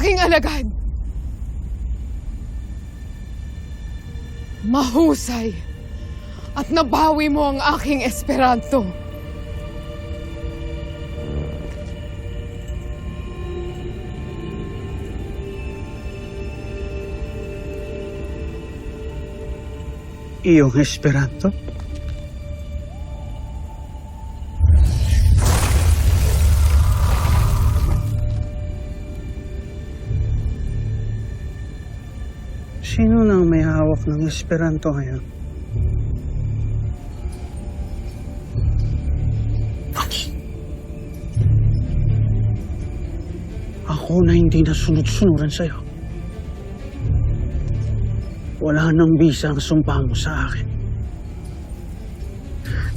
aking alagad. Mahusay at nabawi mo ang aking Esperanto. Iyong Esperanto? Sino nang may hawak ng Esperanto ngayon? Ako na hindi nasunod-sunuran sa'yo. Wala nang bisa ang sumpa mo sa akin.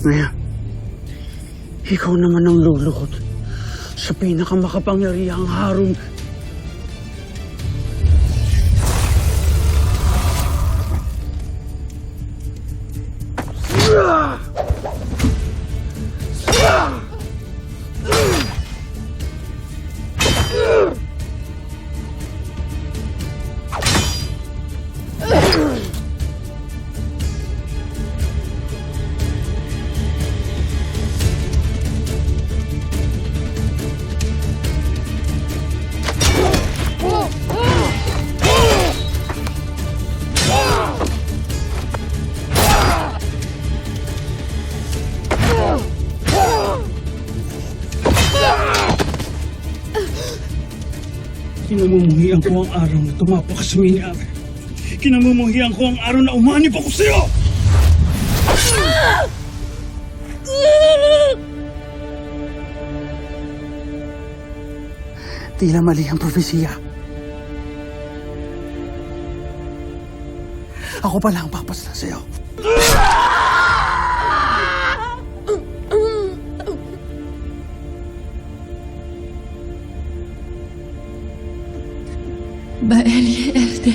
Ngayon, ikaw naman ang luluhod sa pinakamakapangyarihang harong Kinamumuhian ko ang araw na tumapak sa miniari. Kinamumuhian ko ang araw na umanib ako sa'yo! Tila mali ang propesiya. Ako pala ang papasla sa'yo. Baelie Elde.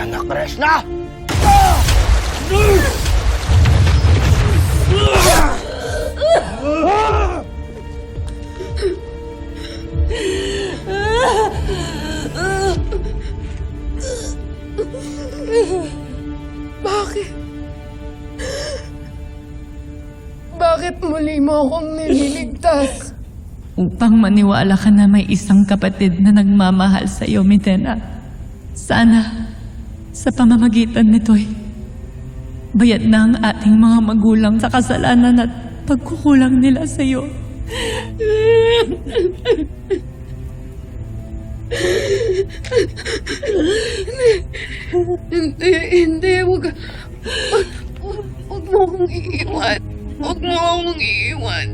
Anak Resna! Bakit? Bakit muli mo akong nililigtas? Upang maniwala ka na may isang kapatid na nagmamahal sa iyo, Mitena. Sana, sa pamamagitan nito'y bayad na ang ating mga magulang sa kasalanan at pagkukulang nila sa iyo. Hindi, hindi. Huwag, huwag, huwag mo akong iiwan. Huwag mo akong iiwan.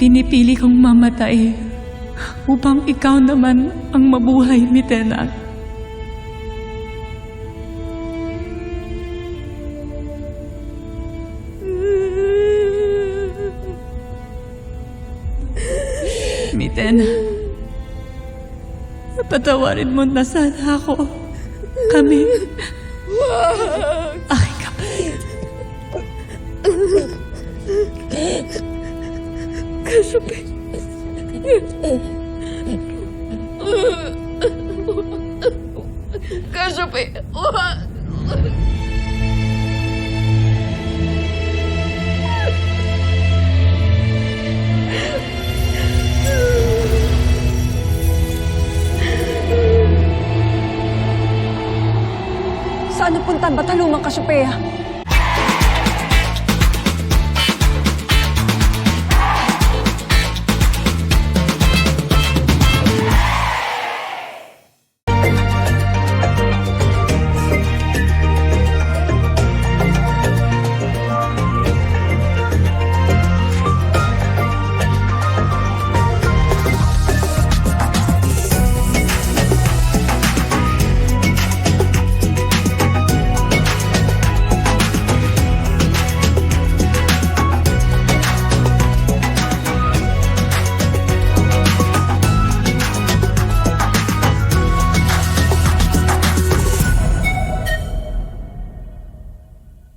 Pinipili kong mamatay upang ikaw naman ang mabuhay, Mitena. Mitena, patawarin mo na sana ako. Kami. Aking kapatid. Kasupi. Kasupi. Saan napunta ang Batalumang Kasyupeya?